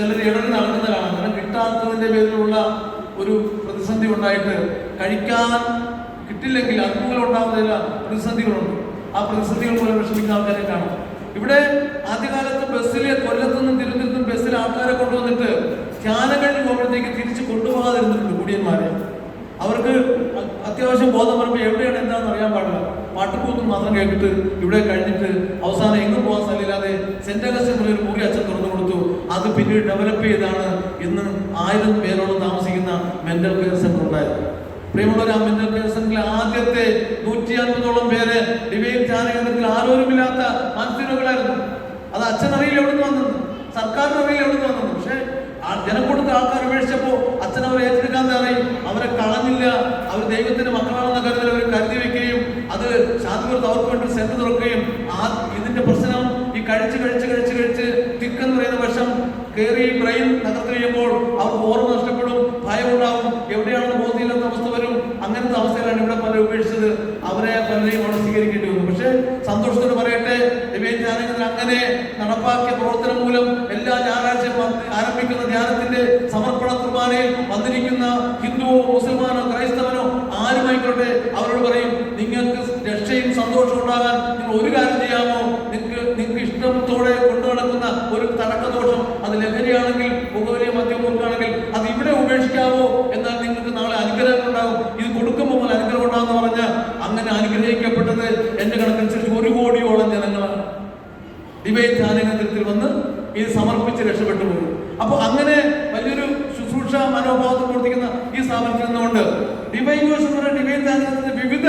ചിലർ ഇടറി നടക്കുന്ന കാണാം. കാരണം കിട്ടാത്തതിന്റെ പേരിലുള്ള ഒരു പ്രതിസന്ധി ഉണ്ടായിട്ട് കഴിക്കാൻ കിട്ടില്ലെങ്കിൽ അതുമൂലം ഉണ്ടാകുന്ന ചില പ്രതിസന്ധികളുണ്ട്. ആ പ്രതിസന്ധികൾ മൂലം വിഷമിക്കുന്ന ആൾക്കാരെ കാണാം. ഇവിടെ ആദ്യകാലത്ത് ബസ്സിൽ കൊല്ലത്തുനിന്നും തിരുവനന്തപുരത്തും ബസ്സിൽ ആൾക്കാരെ കൊണ്ടുവന്നിട്ട് ധ്യാനങ്ങളിൽ പോകുമ്പോഴത്തേക്ക് തിരിച്ച് കൊണ്ടുപോകാതിരുന്നിട്ടുണ്ട് കുടിയന്മാരെ. അവർക്ക് അത്യാവശ്യം ബോധം പറയുമ്പോൾ എവിടെയാണ് എന്താണെന്ന് അറിയാൻ പാടില്ല. പാട്ടുകൂത്തും മാത്രം കേട്ടിട്ട് ഇവിടെ കഴിഞ്ഞിട്ട് അവസാനം എങ്ങും പോകാൻ സ്ഥലമില്ലാതെ സെന്റ് അഗസ്റ്റിൻ ഒരു മുറി അച്ഛൻ തുറന്നു കൊടുത്തു. അത് പിന്നീട് ഡെവലപ്പ് ചെയ്താണ് ഇന്ന് ആയിരം പേരോളം താമസിക്കുന്ന മെന്റൽ കെയർ സെന്റർ ഉണ്ടായത്. പ്രിയമുള്ളവർ ആ മെന്റൽ കെയർ സെന്ററിൽ ആദ്യത്തെ നൂറ്റി അൻപതോളം പേര് ഡിവൈൻ ധ്യാനകേന്ദ്രത്തിൽ ആരോരുമില്ലാത്ത മാനസികരായിരുന്നു അത് അച്ഛൻ അറിയില്ല എവിടെ നിന്ന് വന്നത്? സർക്കാരിന് അറിയില്ല എവിടെ നിന്ന് വന്നത്? പക്ഷേ ആ ജനക്കൂട്ടത്തിൽ ആൾക്കാർ ഉപേക്ഷിച്ചപ്പോൾ അച്ഛൻ അവരെ ഏറ്റെടുക്കാൻ തയ്യാറായി. അവരെ കളഞ്ഞില്ല. അവർ ദൈവത്തിന്റെ മക്കളാണെന്ന കരുതൽ അവർ കരുതി വെക്കുകയും അത് ശാന്തിപുരത്ത് അവർക്ക് വേണ്ടി സെന്റർ തുറക്കുകയും ആ ഇതിന്റെ പ്രശ്നം ഈ കഴിച്ച് കഴിച്ച് കഴിച്ച് കയറി ബ്രെയിൻ തകർത്ത് കഴിയുമ്പോൾ അവർക്ക് ഓർമ്മ നഷ്ടപ്പെടും ഭയം ഉണ്ടാവും എവിടെയാണെന്ന് ബോധ്യമില്ലാത്ത അവസ്ഥ വരും. അങ്ങനത്തെ അവസ്ഥയിലാണ് ഇവിടെ പലരും ഉപേക്ഷിച്ചത്. അവരെ പലരെയും അവിടെ സ്വീകരിക്കേണ്ടി വന്നു. പക്ഷേ സന്തോഷത്തോട് പറയട്ടെ അങ്ങനെ നടപ്പാക്കിയ പ്രവർത്തനം മൂലം എല്ലാ ഞായറാഴ്ചയും ആരംഭിക്കുന്ന ധ്യാനത്തിന്റെ സമർപ്പണ കുർബാനയിൽ വന്നിരിക്കുന്ന ഹിന്ദുവോ മുസൽമാനോ ക്രൈസ്തവനോ ആരുമായിക്കോട്ടെ? അവരോട് പറയും നിങ്ങൾക്ക് രക്ഷയും സന്തോഷവും ഉണ്ടാകാൻ നിങ്ങൾ ഒരു കാര്യം ചെയ്യാമോ നിങ്ങൾക്ക് നിങ്ങൾക്ക് ഇഷ്ടത്തോടെ കൊണ്ടു നടക്കുന്ന ഒരു തടക്കദോഷം അത് ലഹരിയാണെങ്കിൽ പുകവലിയോ മദ്യം മുറുക്കാണെങ്കിൽ അത് ഇവിടെ ഉപേക്ഷിക്കാവോ എന്നാൽ നിങ്ങൾക്ക് നാളെ അനുഗ്രഹം ഉണ്ടാകും ഇത് കൊടുക്കുമ്പോൾ മുതൽ അനുഗ്രഹം ഉണ്ടാകുമെന്ന് പറഞ്ഞ അങ്ങനെ അനുഗ്രഹിക്കപ്പെട്ടത് എന്റെ കണക്കനുസരിച്ച് ഒരു കോടിയോളം ജനങ്ങളാണ് ഡിവൈൻ ധ്യാനകേന്ദ്രത്തിൽ വന്ന് ഇത് സമർപ്പിച്ച് രക്ഷപ്പെട്ടു പോയി അപ്പൊ അങ്ങനെ വലിയൊരു ശുശ്രൂഷ മനോഭാവത്തിൽ പ്രവർത്തിക്കുന്ന ഈ സ്ഥാപനത്തിൽ നിന്നുകൊണ്ട് ഡിവൈൻ വോയ്സ് എന്ന് പറയുന്ന ഡിവൈൻ ധ്യാനത്തിന്റെ വിവിധ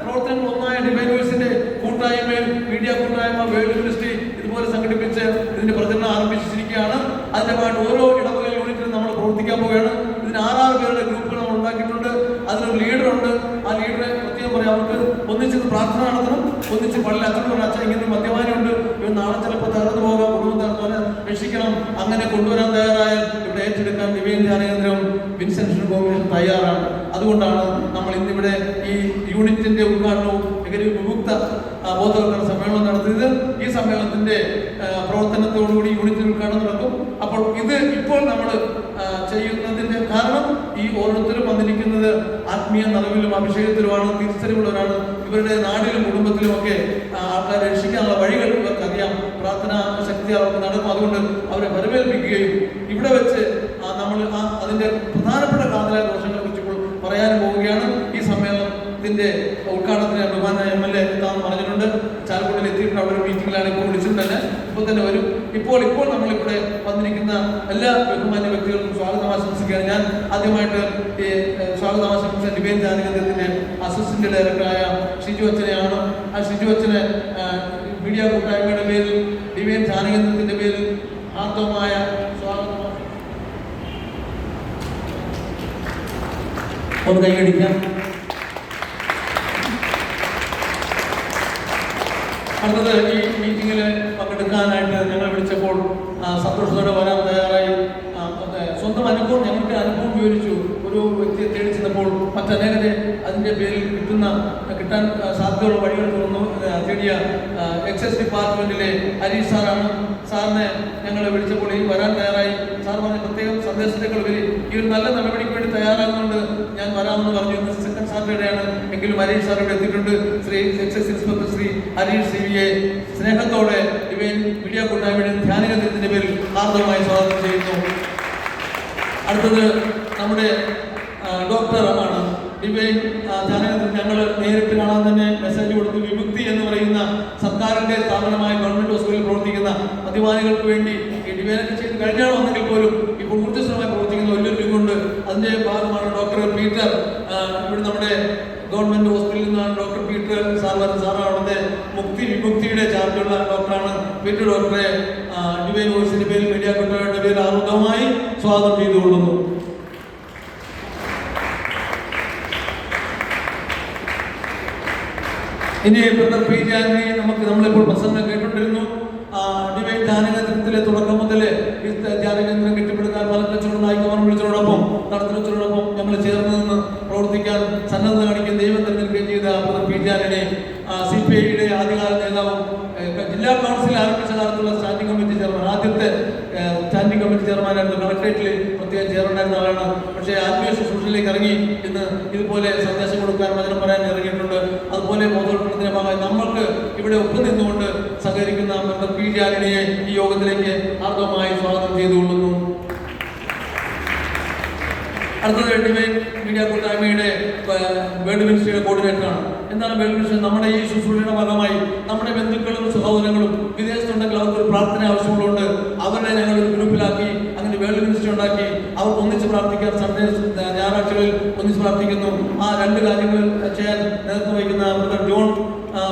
പ്രവർത്തനങ്ങൾ ഒന്നായ ഡിവൈൻ വോയ്സിന്റെ കൂട്ടായ്മയിൽ മീഡിയ കൂട്ടായ്മ വേൾഡ് മിനിസ്ട്രി ഇതുപോലെ സംഘടിപ്പിച്ച് ഇതിന്റെ പ്രചരണം ആരംഭിച്ചിരിക്കുകയാണ് അതിന്റെ ഭാഗമായിട്ട് ഓരോ ഇടവക യൂണിറ്റിലും നമ്മൾ പ്രവർത്തിക്കാൻ പോവുകയാണ് ഇതിന് ആറാറ് പേരുടെ ഗ്രൂപ്പുകൾ നമ്മൾ ഉണ്ടാക്കിയിട്ടുണ്ട് അതിനൊരു ലീഡർ ഉണ്ട് ആ ലീഡറെ പ്രത്യേകം പറയാം അവർക്ക് ഒന്നിച്ച് പ്രാർത്ഥന നടത്തണം ഒന്നിച്ച് പള്ളി അച്ഛൻ പറഞ്ഞു അച്ഛൻ ഇങ്ങനെ മദ്യപാനിയുണ്ട് ഇവൻ നാളെ ചിലപ്പോൾ തകർന്നു പോകാം കുടുംബം തകർന്നു രക്ഷിക്കണം അങ്ങനെ കൊണ്ടുവരാൻ തയ്യാറായാൽ ഇവിടെ ഏറ്റെടുക്കാൻ ദിവ്യൻ ധ്യാനകേന്ദ്രം വിൻസെൻഷൻ കോമ്മീഷൻ തയ്യാറാണ്. അതുകൊണ്ടാണ് നമ്മൾ ഇന്നിവിടെ ഈ യൂണിറ്റിന്റെ ഉദ്ഘാടനവും ഒരു വിമുക്ത ബോധവൽക്കരണ സമ്മേളനം നടത്തിയത്. ഈ സമ്മേളനത്തിന്റെ പ്രവർത്തനത്തോടുകൂടി യൂണിറ്റ് ഉദ്ഘാടനം നടക്കും. അപ്പോൾ ഇത് ഇപ്പോൾ നമ്മൾ ചെയ്യുന്നതിന്റെ കാരണം ഈ ഓരോരുത്തരും വന്നിരിക്കുന്നത് ആത്മീയ നിറവിലും അഭിഷേകത്തിലുമാണ് തിരിച്ചറിവുള്ളവരാണ് ഇവരുടെ നാടിലും കുടുംബത്തിലും ഒക്കെ ആൾക്കാരെ രക്ഷിക്കാനുള്ള വഴികൾ അതുകൊണ്ട് അവരെ വരവേൽപ്പിക്കുകയും ഇവിടെ വെച്ച് നമ്മൾ ആ അതിന്റെ പ്രധാനപ്പെട്ട കാതലായ ദോഷങ്ങളെ കുറിച്ച് ഇപ്പോൾ പറയാൻ പോവുകയാണ്. ഈ സമ്മേളനത്തിന്റെ ഉദ്ഘാടനത്തിന് അഭിമാന എം എൽ എ എത്താന്ന് പറഞ്ഞിട്ടുണ്ട്. ചാലക്കുടിയിൽ എത്തിയിട്ടുണ്ട്. അവിടെ ഒരു മീറ്റിംഗിലാണ് ഇപ്പോൾ വിളിച്ചിട്ട് തന്നെ ഇപ്പോൾ തന്നെ വരും. ഇപ്പോൾ ഇപ്പോൾ നമ്മളിവിടെ വന്നിരിക്കുന്ന എല്ലാ ബഹുമാന്യ വ്യക്തികൾക്കും സ്വാഗതം ആശംസിക്കുകയാണ്. ഞാൻ ആദ്യമായിട്ട് ഈ സ്വാഗതം ആശംസിച്ച ഡിബേൻ ജാനകേന്ദ്രത്തിന്റെ അസിസ്റ്റന്റ് ഡയറക്ടറായ ഷിജു അച്ഛനെയാണ്. ആ ഷിജു അച്ഛനെ മീഡിയ കൂട്ടായ്മയുടെ പേരിൽ ഡിവൈൻ ജാനകേന്ദ്രത്തിന്റെ പേരിൽ ആർദ്രമായ സ്വാഗതം. ഒന്ന് കൈയടിക്കാം അടുത്തത് ഈ മീറ്റിങ്ങിൽ പങ്കെടുക്കാനായിട്ട് ഞങ്ങൾ വിളിച്ചപ്പോൾ സന്തോഷത്തോടെ വരാൻ തയ്യാറായി. സ്വന്തം അനുഭവം ഞങ്ങൾക്ക് അനുഭവം വിവരിച്ചു. ഒരു വ്യക്തിയെ തേടി മറ്റനേകരെ അതിന്റെ പേരിൽ കിട്ടുന്ന കിട്ടാൻ സാധ്യതയുള്ള വഴികൾ തേടിയ എക്സൈസ് ഡിപ്പാർട്ട്മെന്റിലെ ഹരീഷ് സാറാണ്. സാറിനെ ഞങ്ങൾ വിളിച്ചപ്പോൾ ഈ വരാൻ തയ്യാറായി. സാർ പറഞ്ഞ പ്രത്യേകം സന്ദേശത്തേക്കാൾ ഉപരി ഈ ഒരു നല്ല നടപടിക്ക് വേണ്ടി തയ്യാറാകുന്നുണ്ട് ഞാൻ വരാമെന്ന് പറഞ്ഞു. ഇന്ന് സെക്കൻഡ് സാറ്റർഡേയാണ് എങ്കിലും ഹരീഷ് സാർ ഇവിടെ എത്തിയിട്ടുണ്ട്. Shri excise inspector Shri Harish C വിയെ സ്നേഹത്തോടെ ഇവൻ മീഡിയ കൂട്ടായ്മയുടെ ധ്യാനകേന്ദ്രത്തിന്റെ പേരിൽ ആർദ്രമായി സ്വാഗതം ചെയ്യുന്നു. അടുത്തത് നമ്മുടെ ആ, ഡോക്ടർ ആണ് ഡിവൈൻ ധ്യാനകേന്ദ്രം ഞങ്ങൾ നേരിട്ട് കാണാൻ തന്നെ മെസ്സേജ് കൊടുത്തു വിമുക്തി എന്ന് പറയുന്ന സർക്കാരിന്റെ സ്ഥാപനമായ ഗവൺമെന്റ് ഹോസ്പിറ്റലിൽ പ്രവർത്തിക്കുന്ന മദ്യപാനികൾക്ക് വേണ്ടി ഡിവൈനൊക്കെ ചെയ്ത് കഴിഞ്ഞാണെന്നെങ്കിൽ പോലും ഇപ്പോൾ ഊർജസ്വരമായി പ്രവർത്തിക്കുന്ന വലിയൊരു ടീമുണ്ട് അതിന്റെ ഭാഗമാണ് ഡോക്ടർ പീറ്റർ ഇവിടെ നമ്മുടെ ഗവൺമെന്റ് ഹോസ്പിറ്റലിൽ നിന്നാണ് ഡോക്ടർ പീറ്റർ സാർ സാറാണ് അവിടുത്തെ മുക്തി വിമുക്തിയുടെ ചാർജുള്ള ഡോക്ടറാണ്. പീറ്റർ ഡോക്ടറെ ഡിവൈൻ വോയിസിന്റെ പേരിൽ മീഡിയ കുട്ടികളുടെ പേരിൽ ആർദ്രമായി സ്വാഗതം ചെയ്തുകൊള്ളുന്നു. ഇനി ബ്രദർ പി ജാനി നമുക്ക് നമ്മളിപ്പോൾ പ്രസംഗം കേട്ടുകൊണ്ടിരുന്നു. ധ്യാനകേന്ദ്രത്തിലെ തുടക്കം മുതൽ ഈ ധ്യാനകേന്ദ്രം കെട്ടിപ്പടുക്കാൻ മലക്കച്ചവടം നായികമാർ വിളിച്ചതോടൊപ്പം നടത്തുന്നതോടൊപ്പം നമ്മൾ ചേർന്ന് നിന്ന് പ്രവർത്തിക്കാൻ സന്നദ്ധ കാണിക്കാൻ ദൈവം തെരഞ്ഞെടുക്കുകയും ചെയ്ത പി ജാനിനെ സി പി ഐയുടെ ആദ്യകാല നേതാവും ജില്ലാ കൗൺസിൽ ആരംഭിച്ച കാലത്തുള്ള സ്റ്റാൻഡിംഗ് കമ്മിറ്റി ചെയർമാൻ ആദ്യത്തെ സ്റ്റാൻഡിംഗ് കമ്മിറ്റി ചെയർമാനായിരുന്നു കളക്ടറേറ്റിൽ പ്രത്യേകം ചെയർമാനായിരുന്ന ആളാണ്. പക്ഷേ ആത്മീയ ശുശ്രൂഷയിലേക്ക് ഇറങ്ങി ഇന്ന് ഇതുപോലെ സന്ദേശം കൊടുക്കാൻ വചനം പറയാൻ ഇറങ്ങിയിട്ടുണ്ട്. അതുപോലെ ബോധവൽക്കരണത്തിന്റെ ഭാഗമായി നമ്മൾക്ക് ഇവിടെ ഒപ്പം നിന്നുകൊണ്ട് സഹകരിക്കുന്ന മെമ്പർ പി ജാലിനിയെ ഈ യോഗത്തിലേക്ക് ആർദ്രമായി സ്വാഗതം ചെയ്തുകൊള്ളുന്നു. അടുത്തത് ഡിവൈൻ മീഡിയ കൂട്ടായ്മയുടെ വേൾഡ് മിനിസ്ട്രിയുടെ കോർഡിനേറ്ററാണ് എന്താണ് മിനിസ്ട്രി നമ്മുടെ ഈ ശുശ്രൂഷയുടെ ഫലമായി നമ്മുടെ ബന്ധുക്കളും സഹോദരങ്ങളും വിദേശത്തുണ്ടെങ്കിൽ അവർക്ക് ഒരു പ്രാർത്ഥന ആവശ്യമുള്ളതുകൊണ്ട് അവരെ ഞങ്ങൾ ഒരു ഗ്രൂപ്പിലാക്കി അങ്ങനെ വേൾഡ് മിനിസ്റ്റർ ഉണ്ടാക്കി അവർക്ക് ഒന്നിച്ച് പ്രാർത്ഥിക്കാൻ സൺഡേ ഞായറാഴ്ചകളിൽ ഒന്നിച്ച് പ്രാർത്ഥിക്കുന്നു. ആ രണ്ട് കാര്യങ്ങൾ ചെയ്യാൻ നേതൃത്വം വഹിക്കുന്ന ബ്രദർ ജോൺ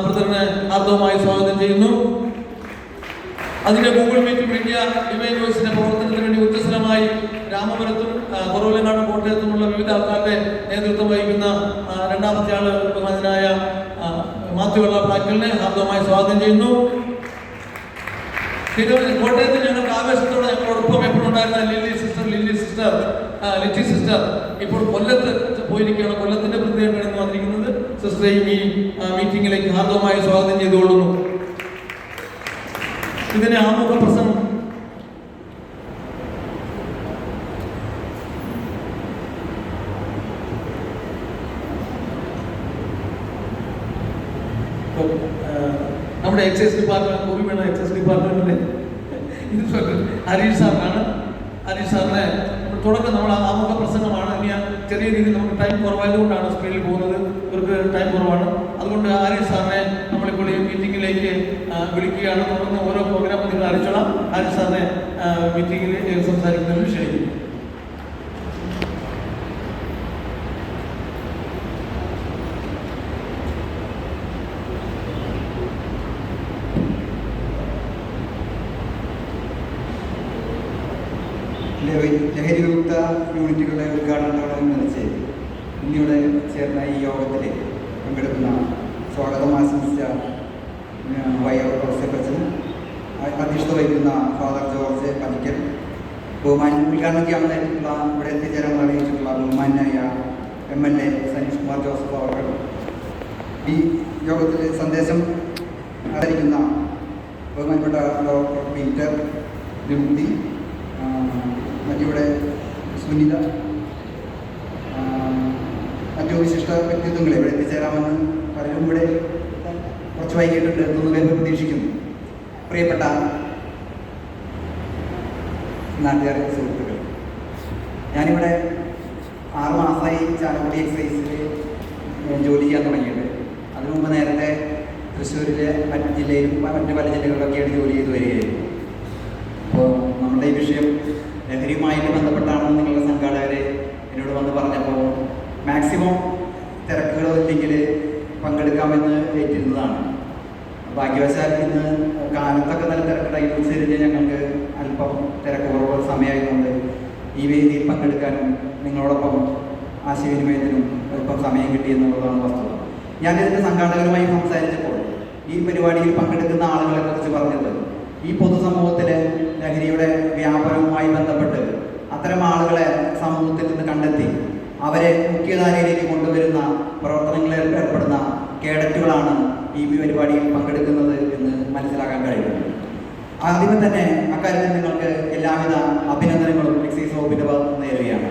ബ്രദറിനെ ആർദ്രമായി സ്വാഗതം ചെയ്യുന്നു. അതിന്റെ ഗൂഗിൾ മീറ്റും ഇന്ത്യ ഡിവൈൻ പ്രവർത്തനത്തിന് വേണ്ടി ഉച്ചസ്ഥലമായി രാമപുരത്തും കുറവിലങ്ങാടും കോട്ടയത്തുമുള്ള വിവിധ ആൾക്കാരുടെ നേതൃത്വം വഹിക്കുന്ന രണ്ടാമത്തെ ആൾ ബഹുമാനായ മാത്യു വെള്ള പ്രാക്കലിനെ ഹാർദവമായി സ്വാഗതം ചെയ്യുന്നു. കോട്ടയത്ത് ഞങ്ങൾക്ക് ആവേശത്തോടെ ഞങ്ങളോടൊപ്പം എപ്പോഴും ഉണ്ടായിരുന്ന Lilly sister Lilly sister Litty sister ഇപ്പോൾ കൊല്ലത്ത് പോയിരിക്കുകയാണ്. കൊല്ലത്തിന്റെ ഇന്ന് വന്നിരിക്കുന്നത്. സിസ്റ്ററെയും ഈ മീറ്റിംഗിലേക്ക് ഹാർദവമായി സ്വാഗതം ചെയ്തുകൊള്ളുന്നു. ഇതിനെ ആമുഖ പ്രസംഗം ഇപ്പം, ആ, നമ്മുടെ എക്സൈസ് ഡിപ്പാർട്ട്മെന്റ് കുറിമേണ എക്സൈസ് ഡിപ്പാർട്ട്മെന്റിന്റെ ഇൻസ്പെക്ടർ ഹരീഷ് സാറിനാണ് ഹരീഷ് സാറിനെ നമ്മൾ തുടക്കം നമ്മൾ ആമുഖ പ്രസംഗമാണ് ഇനി ആ ചെറിയ രീതിയിൽ നമുക്ക് ടൈം കുറവായതുകൊണ്ടാണ് സ്ക്രീനിൽ പോകുന്നത് ഇവർക്ക് ടൈം കുറവാണ് അതുകൊണ്ട് ഹരീഷ് സാറിനെ നമ്മളിപ്പോൾ മീറ്റിങ്ങിലേക്ക് വിളിക്കുകയാണ്. തുടർന്ന് ഓരോ പ്രോഗ്രാം നിങ്ങൾ അറിയിച്ചോളാം. ആര് സാറിനെ മീറ്റിങ്ങിൽ സംസാരിക്കുന്ന ക്ഷണിക്കുന്നു ലഹരി ലഹരി വിമുക്ത യൂണിറ്റുകളുടെ ഉദ്ഘാടനത്തോടനുബന്ധിച്ച് ഇന്നിവിടെ ചേർന്ന ഈ യോഗത്തിൽ പങ്കെടുക്കുന്ന സ്വാഗതം ആശംസിച്ച വൈ പ്രൊഫസർ അധ്യക്ഷത വഹിക്കുന്ന ഫാദർ ജോർജ് പനിക്കൽ ബഹുമാൻ ഉദ്ഘാടനം ചെയ്യാമെന്നായിട്ടുള്ള ഇവിടെ എത്തിച്ചേരാൻ അറിയിച്ചിട്ടുള്ള ബഹുമാനായ M L A Saneesh Kumar Joseph അവർ ഈ യോഗത്തിൽ സന്ദേശം അറിയിക്കുന്ന ബഹുമാനപ്പെട്ട ഡോക്ടർ പീറ്റർ ആ, മറ്റിവിടെ സുനിത മറ്റു വിശിഷ്ട വ്യക്തിത്വങ്ങളെ ഇവിടെ എത്തിച്ചേരാമെന്ന് പലരും ഇവിടെ കുറച്ച് വൈകിട്ടുണ്ട് എന്നൊന്നും എന്ന് പ്രതീക്ഷിക്കുന്നു. പ്രിയപ്പെട്ട നാട്ടുകാരെ സുഹൃത്തുക്കൾ ഞാനിവിടെ ആറ് മാസമായി ചാലക്കുടി എക്സൈസിൽ ജോലി ചെയ്യാൻ തുടങ്ങിയിട്ട്. അതിനു മുമ്പ് നേരത്തെ തൃശ്ശൂരിലെ മറ്റ് ജില്ലയിലും മറ്റ് പല ജില്ലകളിലൊക്കെയാണ് ജോലി ചെയ്ത് വരികയായിരുന്നു. അപ്പോൾ നമ്മുടെ ഈ വിഷയം ലഹരിയുമായിട്ട് ബന്ധപ്പെട്ടാണെന്ന് നിങ്ങളുടെ സംഘാടകരെ എന്നോട് വന്ന് പറഞ്ഞപ്പോൾ മാക്സിമം തിരക്കുകളോ ഇല്ലെങ്കിൽ പങ്കെടുക്കാമെന്ന് ഏറ്റിരുന്നതാണ്. ഭാഗ്യവശാൽ ഇന്ന് കാലത്തൊക്കെ നല്ല തിരക്കുണ്ടായി ഉച്ചരിഞ്ഞ് ഞങ്ങൾക്ക് അല്പം തിരക്ക് കുറവ് സമയമായതുകൊണ്ട് ഈ വേദിയിൽ പങ്കെടുക്കാനും നിങ്ങളോടൊപ്പം ആശയവിനിമയത്തിനും അല്പം സമയം കിട്ടിയെന്നുള്ളതാണ് വസ്തുത. ഞാൻ ഇതിന്റെ സംഘാടകരുമായി സംസാരിച്ചപ്പോൾ ഈ പരിപാടിയിൽ പങ്കെടുക്കുന്ന ആളുകളെ കുറിച്ച് പറഞ്ഞത് ഈ പൊതുസമൂഹത്തിലെ ലഹരിയുടെ വ്യാപനവുമായി ബന്ധപ്പെട്ട് അത്തരം ആളുകളെ സമൂഹത്തിൽ നിന്ന് കണ്ടെത്തി അവരെ മുഖ്യധാരയിലേക്ക് കൊണ്ടുവരുന്ന പ്രവർത്തനങ്ങളിൽ ഏർപ്പെടുന്ന കേഡറ്റുകളാണ് ഈ പരിപാടിയിൽ പങ്കെടുക്കുന്നത് എന്ന് മനസ്സിലാക്കാൻ കഴിയുന്നു ആദ്യമേ തന്നെ അക്കാര്യത്തിൽ നിങ്ങൾക്ക് എല്ലാവിധ അഭിനന്ദനങ്ങളും എക്സൈസ് വകുപ്പിന്റെ ഭാഗത്ത് നേരുകയാണ്.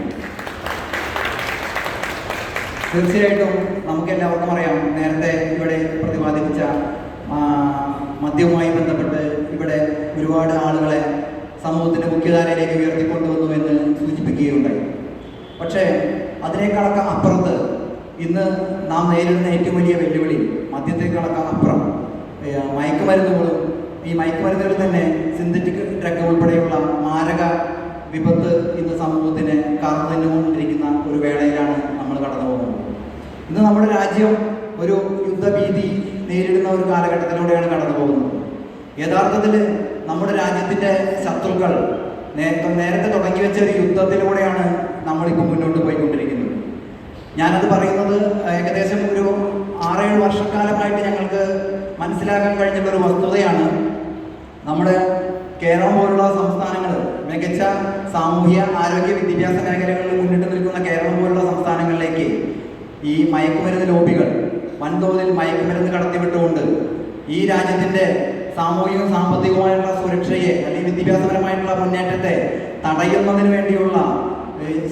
തീർച്ചയായിട്ടും നമുക്ക് എല്ലാവർക്കും അറിയാം നേരത്തെ ഇവിടെ പ്രതിപാദിപ്പിച്ച മദ്യവുമായി ബന്ധപ്പെട്ട് ഇവിടെ ഒരുപാട് ആളുകളെ സമൂഹത്തിന്റെ മുഖ്യധാരയിലേക്ക് ഉയർത്തിക്കൊണ്ടുവന്നു എന്ന് സൂചിപ്പിക്കുകയുണ്ടായി. പക്ഷേ അതിനേക്കാളൊക്കെ അപ്പുറത്ത് ഇന്ന് നാം നേരിടുന്ന ഏറ്റവും വലിയ വെല്ലുവിളി മദ്യത്തേക്കാളൊക്കെ അപ്പുറം. മയക്കുമരുന്നുകളും ഈ മയക്കുമരുന്നുകളിൽ തന്നെ സിന്തറ്റിക് ഡ്രഗ് ഉൾപ്പെടെയുള്ള മാരക വിപത്ത് ഇന്ന് സമൂഹത്തിന് കാർന്നു തന്നുകൊണ്ടിരിക്കുന്ന ഒരു വേളയിലാണ് നമ്മൾ കടന്നു പോകുന്നത്. ഇന്ന് നമ്മുടെ രാജ്യം ഒരു യുദ്ധഭീതി നേരിടുന്ന ഒരു കാലഘട്ടത്തിലൂടെയാണ് കടന്നു പോകുന്നത്. യഥാർത്ഥത്തിൽ നമ്മുടെ രാജ്യത്തിന്റെ ശത്രുക്കൾ നേരത്തെ തുടങ്ങി വെച്ച ഒരു യുദ്ധത്തിലൂടെയാണ് നമ്മളിപ്പോൾ മുന്നോട്ട് പോയിക്കൊണ്ടിരിക്കുന്നത്. ഞാനത് പറയുന്നത് ഏകദേശം ഒരു ആറേഴ് വർഷക്കാലമായിട്ട് ഞങ്ങൾക്ക് മനസ്സിലാക്കാൻ കഴിഞ്ഞിട്ടുള്ള ഒരു വസ്തുതയാണ് നമ്മുടെ കേരളം പോലുള്ള സംസ്ഥാനങ്ങൾ. മികച്ച സാമൂഹ്യ ആരോഗ്യ വിദ്യാഭ്യാസ മേഖലകളിൽ മുന്നിട്ട് നിൽക്കുന്ന കേരളം പോലുള്ള സംസ്ഥാനങ്ങളിലേക്ക് ഈ മയക്കുമരുന്ന് ലോബികൾ വൻതോതിൽ മയക്കുമരുന്ന് കടത്തിവിട്ടുകൊണ്ട് ഈ രാജ്യത്തിന്റെ സാമൂഹികവും സാമ്പത്തികവുമായിട്ടുള്ള സുരക്ഷയെ അല്ലെങ്കിൽ വിദ്യാഭ്യാസപരമായിട്ടുള്ള മുന്നേറ്റത്തെ തടയുന്നതിന് വേണ്ടിയുള്ള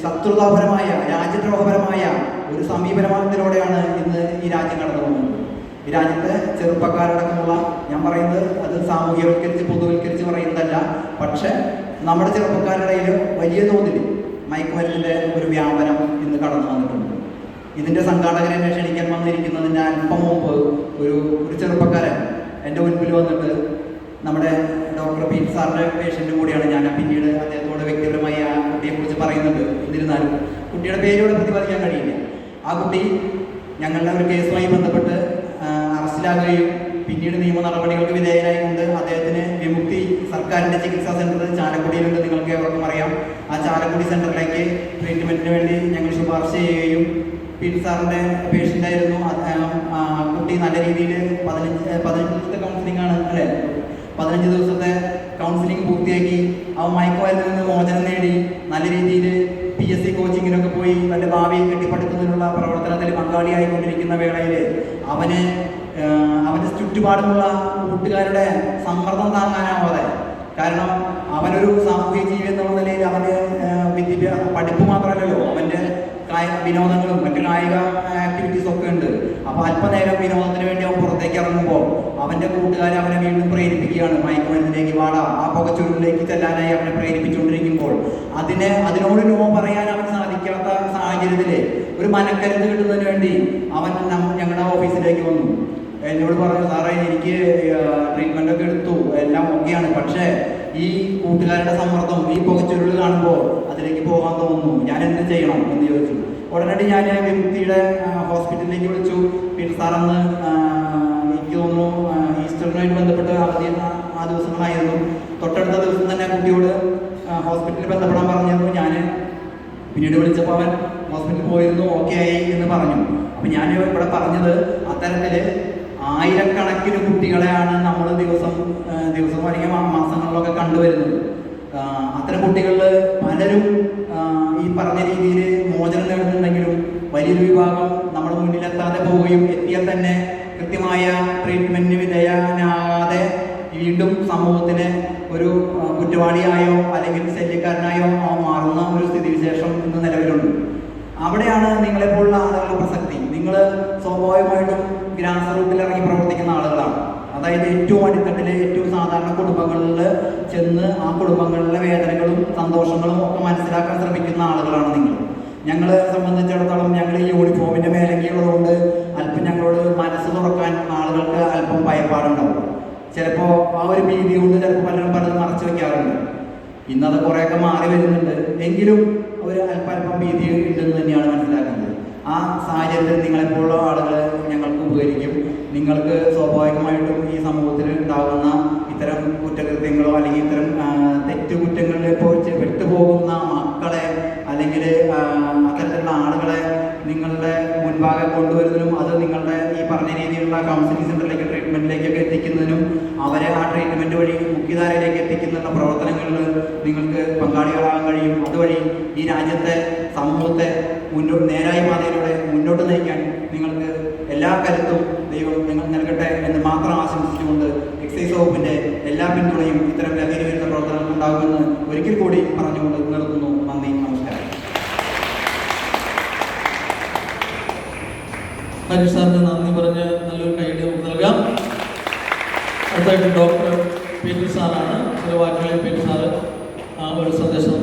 ശത്രുതാപരമായ രാജ്യദ്രോഹപരമായ ഒരു സമീപനത്തിലൂടെയാണ് ഇന്ന് ഈ രാജ്യം കടന്നു പോകുന്നത്. ഈ രാജ്യത്തെ ചെറുപ്പക്കാരടക്കമുള്ള ഞാൻ പറയുന്നത് അത് സാമൂഹ്യവൽക്കരിച്ച് പൊതുവൽക്കരിച്ച് പറയുന്നതല്ല. പക്ഷെ നമ്മുടെ ചെറുപ്പക്കാരുടെ ഇടയിൽ വലിയ തോതിൽ മയക്കുമരുന്നിന്റെ ഒരു വ്യാപനം ഇന്ന് കടന്നു വന്നിട്ടുണ്ട്. ഇതിന്റെ സംഘാടകരെ എന്നെ വന്നിരിക്കുന്നതിന്റെ അല്പം മുമ്പ് ഒരു ഒരു ചെറുപ്പക്കാരൻ എന്റെ മുൻപിൽ വന്നിട്ട് നമ്മുടെ ഡോക്ടർ പി സാറിന്റെ പേഷ്യന്റ് കൂടിയാണ് ഞാൻ പിന്നീട് അദ്ദേഹത്തോട് വ്യക്തിപരമായി ആ കുട്ടിയെക്കുറിച്ച് പറയുന്നുണ്ട്. എന്നിരുന്നാലും കുട്ടിയുടെ പേരോട് പ്രതിപാദിക്കാൻ കഴിയില്ല. ആ കുട്ടി ഞങ്ങളുടെ ഒരു കേസുമായി ബന്ധപ്പെട്ട് അറസ്റ്റിലാകുകയും പിന്നീട് നിയമ നടപടികൾക്ക് വിധേയനായിക്കൊണ്ട് അദ്ദേഹത്തിന് വിമുക്തി സർക്കാരിന്റെ ചികിത്സാ സെന്റർ ചാലക്കുടിയിലുണ്ട്. നിങ്ങൾക്ക് ഏവർക്കും അറിയാം. ആ ചാലക്കുടി സെന്ററിലേക്ക് ട്രീറ്റ്മെന്റിന് വേണ്ടി ഞങ്ങൾ ശുപാർശ ചെയ്യുകയും പി സാറിന്റെ പേഷ്യന്റ് ആയിരുന്നു. കുട്ടി നല്ല രീതിയിൽ പതിനഞ്ച് പതിനഞ്ച് ദിവസത്തെ കൗൺസിലിംഗ് ആണ് അല്ലേ? പതിനഞ്ച് ദിവസത്തെ കൗൺസിലിംഗ് പൂർത്തിയാക്കി അവൻ മയക്കുമരുന്നിൽ നിന്ന് മോചനം നേടി. നല്ല രീതിയിൽ പി എസ് സി കോച്ചിങ്ങിനൊക്കെ പോയി തന്റെ ഭാവിയെ കെട്ടിപ്പടുക്കുന്നതിനുള്ള പ്രവർത്തനത്തിൽ പങ്കാളിയായിക്കൊണ്ടിരിക്കുന്ന വേളയിൽ അവന് അവന്റെ ചുറ്റുപാടുമുള്ള കൂട്ടുകാരുടെ സമ്മർദ്ദം താങ്ങാനാവാതെ. കാരണം അവനൊരു സാമൂഹിക ജീവി എന്നുള്ള നിലയിൽ അവന് വിദ്യാഭ്യാസ പഠിപ്പ് മാത്രമല്ലല്ലോ അവന്റെ വിനോദങ്ങളും മറ്റു കായിക ആക്ടിവിറ്റീസ് ഒക്കെ ഉണ്ട്. അപ്പോൾ അല്പനേരം വിനോദത്തിന് വേണ്ടി അവൻ പുറത്തേക്ക് ഇറങ്ങുമ്പോൾ അവന്റെ കൂട്ടുകാരെ അവനെ വീണ്ടും പ്രേരിപ്പിക്കുകയാണ്. മയക്കുമരുന്നിലേക്ക് വാടാ. ആ പുകച്ചുരുളിലേക്ക് ചെല്ലാനായി അവനെ പ്രേരിപ്പിച്ചുകൊണ്ടിരിക്കുമ്പോൾ അതിനെ അതിനോട് നോ പറയാൻ അവന് സാധിക്കാത്ത സാഹചര്യത്തിൽ ഒരു മനക്കരുത്ത് കിട്ടുന്നതിന് വേണ്ടി അവൻ ഞങ്ങളുടെ ഓഫീസിലേക്ക് വന്നു. എന്നോട് പറഞ്ഞു സാറേ എനിക്ക് ട്രീറ്റ്മെന്റ് ഒക്കെ എടുത്തു. എല്ലാം ഒക്കെയാണ്. പക്ഷേ ഈ കൂട്ടുകാരുടെ സമ്മർദ്ദം ഈ പുകച്ചുരുൾ കാണുമ്പോൾ അതിലേക്ക് പോകാൻ തോന്നുന്നു. ഞാൻ എന്ത് ചെയ്യണം? എന്ന് ചോദിച്ചു. ഉടനടി ഞാൻ വിമുക്തിയുടെ ആ, ഹോസ്പിറ്റലിലേക്ക് വിളിച്ചു. പിന്നെ സാറന്ന് ഈസ്റ്ററിനുമായിട്ട് ബന്ധപ്പെട്ട് അവധി ആ- ദിവസങ്ങളായിരുന്നു. തൊട്ടടുത്ത ദിവസം തന്നെ കുട്ടിയോട് ഹോസ്പിറ്റലിൽ ബന്ധപ്പെടാൻ പറഞ്ഞിരുന്നു ഞാൻ പിന്നീട് വിളിച്ചപ്പോൾ അവൻ ഹോസ്പിറ്റലിൽ പോയിരുന്നു ഓക്കെ ആയി എന്ന് പറഞ്ഞു. അപ്പം ഞാൻ ഇവിടെ പറഞ്ഞത് അത്തരത്തിൽ ആയിരക്കണക്കിന് കുട്ടികളെയാണ് നമ്മൾ ദിവസം ദിവസം അല്ലെങ്കിൽ മാസങ്ങളിലൊക്കെ കണ്ടുവരുന്നത്. അത്തരം കുട്ടികളിൽ പലരും ഈ പറഞ്ഞ രീതിയിൽ മോചനം നേടുന്നുണ്ടെങ്കിലും വലിയൊരു വിഭാഗം നമ്മുടെ മുന്നിലെത്താതെ പോവുകയും എത്തിയാൽ തന്നെ കൃത്യമായ ട്രീറ്റ്മെന്റിന് വിധേയനാകാതെ വീണ്ടും സമൂഹത്തിന് ഒരു കുറ്റവാളിയായോ അല്ലെങ്കിൽ ശല്യക്കാരനായോ മാറുന്ന ഒരു സ്ഥിതിവിശേഷം ഇന്ന് നിലവിലുണ്ട്. അവിടെയാണ് നിങ്ങളെപ്പോലുള്ള ആളുകളുടെ പ്രസക്തി. നിങ്ങൾ സ്വാഭാവികമായിട്ടും ഗ്രാസ് റൂട്ടിൽ ഇറങ്ങി പ്രവർത്തിക്കുന്ന ആളുകളാണ്. അതായത് ഏറ്റവും അടിത്തട്ടിലെ ഏറ്റവും സാധാരണ കുടുംബങ്ങളിൽ ചെന്ന് ആ കുടുംബങ്ങളിലെ വേദനകളും സന്തോഷങ്ങളും ഒക്കെ മനസ്സിലാക്കാൻ ശ്രമിക്കുന്ന ആളുകളാണ് നിങ്ങൾ. ഞങ്ങളെ സംബന്ധിച്ചിടത്തോളം ഞങ്ങൾ ഈ യൂണിഫോമിന്റെ മേലങ്കിയുള്ളതുകൊണ്ട് തുറക്കാൻ ആളുകൾക്ക് അല്പം ഭയപ്പാടുണ്ടാവും. ചിലപ്പോൾ ആ ഒരു ഭീതി കൊണ്ട് ചിലപ്പോൾ പലരും പലതും മറച്ചു വെക്കാറുണ്ട്. ഇന്നത് കുറേയൊക്കെ മാറി വരുന്നുണ്ട്. എങ്കിലും ഒരു അല്പല്പം ഭീതി ഉണ്ടെന്ന് തന്നെയാണ് മനസ്സിലാക്കുന്നത്. ആ സാഹചര്യത്തിൽ നിങ്ങളെപ്പോഴുള്ള ആളുകൾ ഞങ്ങൾക്ക് ഉപകരിക്കും. നിങ്ങൾക്ക് സ്വാഭാവികമായിട്ടും ഈ സമൂഹത്തിൽ ഉണ്ടാകുന്ന ഇത്തരം കുറ്റകൃത്യങ്ങളോ അല്ലെങ്കിൽ ഇത്തരം ആ, തെറ്റുകുറ്റങ്ങളിൽ ഇപ്പോൾ ചെ- പെട്ടുപോകുന്ന മക്കളെ അല്ലെങ്കിൽ അത്തരത്തിലുള്ള ആളുകളെ നിങ്ങളുടെ മുൻപാകെ കൊണ്ടുവരുന്നതിനും അത് നിങ്ങളുടെ പറഞ്ഞ രീതിയിലുള്ള കൗൺസിലിംഗ് സെന്ററിലേക്ക് ട്രീറ്റ്മെന്റിലേക്കൊക്കെ എത്തിക്കുന്നതിനും അവരെ ആ ട്രീറ്റ്മെന്റ് വഴി മുഖ്യധാരയിലേക്ക് എത്തിക്കുന്ന പ്രവർത്തനങ്ങളിൽ നിങ്ങൾക്ക് പങ്കാളികളാകാൻ കഴിയും. അതുവഴി ഈ രാജ്യത്തെ സമൂഹത്തെ മുന്നോട്ട് നേരായ പാതയിലൂടെ മുന്നോട്ട് നയിക്കാൻ നിങ്ങൾക്ക് എല്ലാ കരുത്തും ദൈവം നിങ്ങൾ നൽകട്ടെ എന്ന് മാത്രം ആശംസിച്ചുകൊണ്ട് എക്സൈസ് വകുപ്പിന്റെ എല്ലാ പിന്തുണയും ഇത്തരം ലഹരി വിരുദ്ധ പ്രവർത്തനങ്ങൾക്ക് ഉണ്ടാകുമെന്ന് ഒരിക്കൽ കൂടി പറഞ്ഞുകൊണ്ട് നിർത്തുന്നു. നന്ദി നമസ്കാരം. ഹരീഷ് സാറിന് നന്ദി പറഞ്ഞ് നല്ലൊരു കൈയുടെ നൽകാം. അടുത്തായിട്ട് ഡോക്ടർ പി ടി സാറാണ്. ചില വാക്കുകളിൽ പി ടി സാറ് ആ ഒരു സന്ദേശം